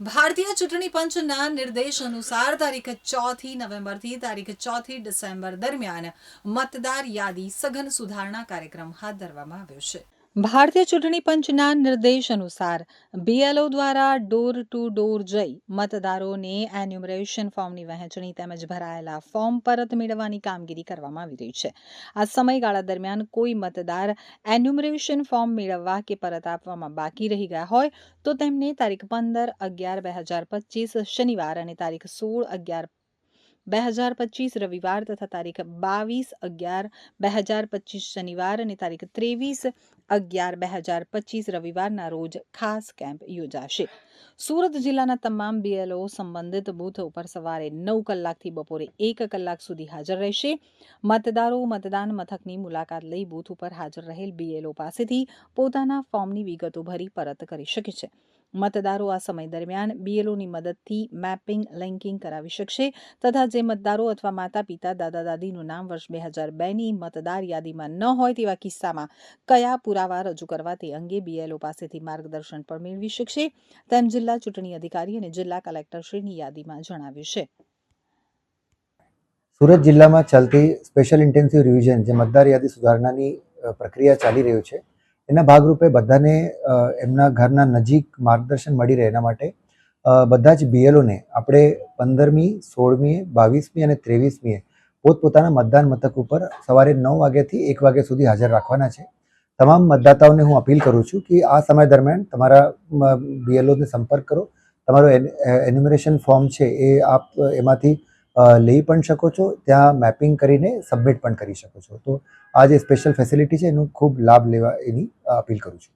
ભારતીય ચૂંટણી પંચના નિર્દેશ અનુસાર તારીખ ચોથી નવેમ્બરથી તારીખ ચોથી ડિસેમ્બર દરમિયાન મતદાર યાદી સઘન સુધારણા કાર્યક્રમ હાથ ધરવામાં આવ્યો છે. ભારતીય ચૂંટણી પંચના નિર્દેશ અનુસાર બીએલઓ દ્વારા ડોર ટુ ડોર જઈ મતદારોને એન્યુમરેશન ફોર્મની વહેંચણી તેમજ ભરાયેલા ફોર્મ પરત મેળવવાની કામગીરી કરવામાં આવી રહી છે. આ સમયગાળા દરમિયાન કોઈ મતદાર એન્યુમરેશન ફોર્મ મેળવવા કે પરત આપવામાં બાકી રહી ગયા હોય તો તેમને તારીખ પંદર અગિયાર બે હજાર પચીસ શનિવાર અને તારીખ સોળ અગિયાર બે હજાર પચીસ રવિવાર તથા તારીખ બાવીસ અગિયાર બે હજાર પચીસ શનિવાર અને તારીખ ત્રેવીસ અગિયાર બે હજાર પચીસ રવિવારના રોજ ખાસ કેમ્પ યોજાશે. સુરત જિલ્લાના તમામ બીએલઓ સંબંધિત બૂથ ઉપર સવારે નવ કલાકથી બપોરે એક કલાક સુધી હાજર રહેશે. મતદારો, મતદાન મથકની મુલાકાત લઈ બૂથ ઉપર હાજર રહેલ બીએલઓ પાસેથી પોતાના ફોર્મની વિગતો ભરી પરત કરી શકે છે. મતદારો આ સમય દરમિયાન બીએલઓની મદદથી મેપિંગ, લિંકિંગ કરાવી શકશે તથા જે મતદારો અથવા માતા પિતા દાદા દાદીનું નામ વર્ષ બે હજાર બેની મતદાર યાદીમાં ન હોય તેવા કિસ્સામાં કયા પુરાવા રજૂ કરવા તે અંગે બીએલઓ પાસેથી માર્ગદર્શન પણ મેળવી શકશે તેમ જિલ્લા ચૂંટણી અધિકારી અને જિલ્લા કલેક્ટરશ્રીની યાદીમાં જણાવ્યું છે. સુરત જિલ્લામાં ચાલતી સ્પેશિયલ ઇન્ટેન્સિવ રિવિઝન જે મતદાર યાદી સુધારણાની પ્રક્રિયા ચાલી રહ્યું છે એના ભાગરૂપે બધાને એમના ઘરના નજીક માર્ગદર્શન મળી રહે એના માટે. બધા જ બીએલઓને આપણે પંદરમી, સોળમી, બાવીસમી અને ત્રેવીસમીએ પોતપોતાના મતદાન મથક ઉપર સવારે નવ વાગ્યાથી એક વાગ્યા સુધી હાજર રાખવાના છે. તમામ મતદાતાઓને હું અપીલ કરું છું કે આ સમય દરમિયાન તમારા બીએલઓને સંપર્ક કરો. તમારું એન્યુમરેશન ફોર્મ છે એ આપ એમાંથી લઈ પણ શકો છો. ત્યાં મેપિંગ કરીને સબમિટ પણ કરી શકો છો. તો આ જે સ્પેશિયલ ફેસિલિટી છે એનો ખૂબ લાભ લેવા એની અપીલ કરું છું.